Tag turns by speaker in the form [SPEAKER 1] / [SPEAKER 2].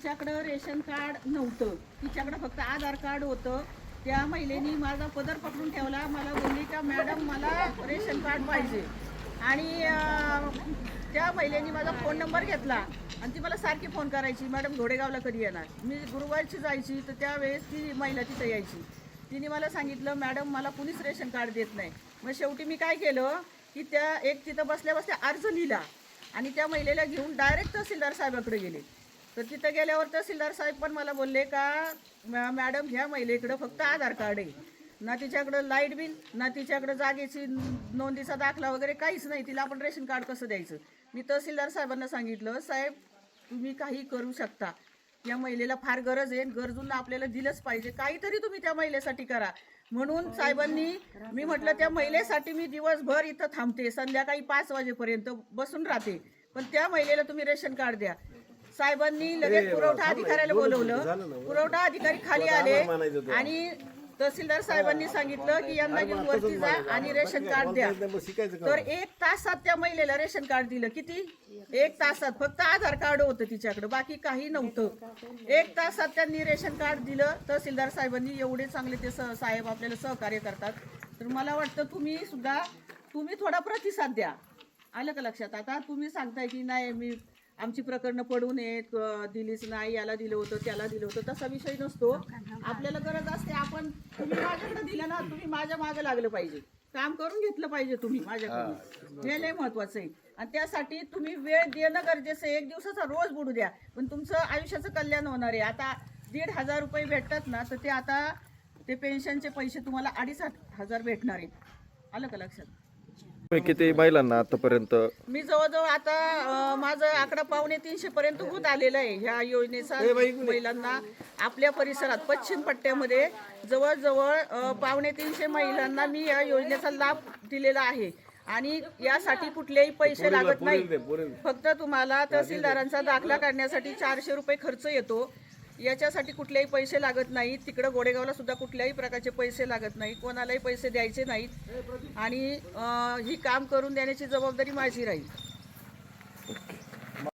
[SPEAKER 1] तिच्याकडं ration card नव्हतं. तिच्याकडं फक्त आधार कार्ड होतं. त्या महिलेनी माझा पदर पकडून ठेवला. मला बोलली का मॅडम मला रेशन कार्ड पाहिजे. आणि त्या महिलेनी माझा फोन नंबर घेतला. आणि ती मला सारखी फोन करायची मॅडम घोडेगावला कधी येणार? मी गुरुवारची जायची तर त्यावेळेस ती महिला तिथं यायची. तिने मला सांगितलं मॅडम मला कुणीच रेशन कार्ड देत नाही. मग शेवटी मी काय केलं की त्या एक तिथं बसल्या बसल्या अर्ज लिहिला. आणि त्या महिलेला घेऊन डायरेक्ट तहसीलदार साहेबाकडे गेले. तर तिथं गेल्यावर तहसीलदार साहेब पण मला बोलले का "मॅ- मॅडम ह्या महिलेकडं फक्त आधार कार्ड आहे. ना तिच्याकडं लाइट बिल ना तिच्याकडं जागेची नोंदीचा दाखला वगैरे काहीच नाही. तिला आपण रेशन कार्ड कसं द्यायचं? मी तहसीलदार साहेबांना सांगितलं साहेब तुम्ही काही करू शकता. या महिलेला फार गरज आहे. गरजूंना आपल्याला दिलंच पाहिजे. काहीतरी तुम्ही त्या महिलेसाठी करा. म्हणून साहेबांनी मी म्हटलं त्या महिलेसाठी मी दिवसभर इथं थांबते. संध्याकाळी पाच वाजेपर्यंत बसून राहते. पण त्या महिलेला तुम्ही रेशन कार्ड द्या. साहेबांनी लगेच पुरवठा अधिकाऱ्याला बोलवलं. पुरवठा अधिकारी खाली आले आणि तहसीलदार साहेबांनी सांगितलं की यांना घेऊन वरती जा आणि रेशन कार्ड द्या. तर एक तासात त्या महिलेला रेशन कार्ड दिलं. किती? एक तासात. फक्त आधार कार्ड होतं तिच्याकडे. बाकी काही नव्हतं. एक तासात त्यांनी रेशन कार्ड दिलं. तहसीलदार साहेबांनी एवढे चांगले ते साहेब आपल्याला सहकार्य करतात. तर मला वाटतं तुम्ही सुद्धा तुम्ही थोडा प्रतिसाद द्या. आलं का लक्षात? आता तुम्ही सांगताय की नाही मी आमची प्रकरणं पडू नयेत दिलीच नाही याला दिलं होतं त्याला दिलं होतं तसा विषय नसतो. आपल्याला गरज असते आपण तुम्ही माझ्याकडे दिलं ना तुम्ही माझ्या मागे लागलं पाहिजे. काम करून घेतलं पाहिजे तुम्ही माझ्याकडून. हे. लय महत्वाचं आहे. आणि त्यासाठी तुम्ही वेळ देणं गरजेचं आहे. एक दिवसाचा रोज बुडू द्या. पण तुमचं आयुष्याचं कल्याण होणार आहे. आता दीड हजार रुपये भेटतात ना तर ते आता ते पेन्शनचे पैसे तुम्हाला अडीच हजार भेटणार आहेत आलं का लक्षात?
[SPEAKER 2] तुम्ही किती महिलांना आतापर्यंत.
[SPEAKER 1] मी जवळजवळ आता अं, माझं आकडा पावणे तीनशे पर्यंत होत आलेला आहे ह्या योजनेचा. महिलांना आपल्या परिसरात पश्चिम पट्ट्यामध्ये जवळजवळ अं, पावणे तीनशे महिलांना मी या योजनेचा लाभ दिलेला आहे. आणि यासाठी कुठलेही पैसे लागत नाही. फक्त तुम्हाला तहसीलदारांचा दाखला काढण्यासाठी चारशे रुपये खर्च येतो. याच्यासाठी कुठलेही पैसे लागत नाहीत. तिकडं गोडेगावला सुद्धा कुठल्याही प्रकारचे पैसे लागत नाही कोणालाही पैसे द्यायचे नाहीत. आणि ही काम करून देण्याची जबाबदारी माझी राहील.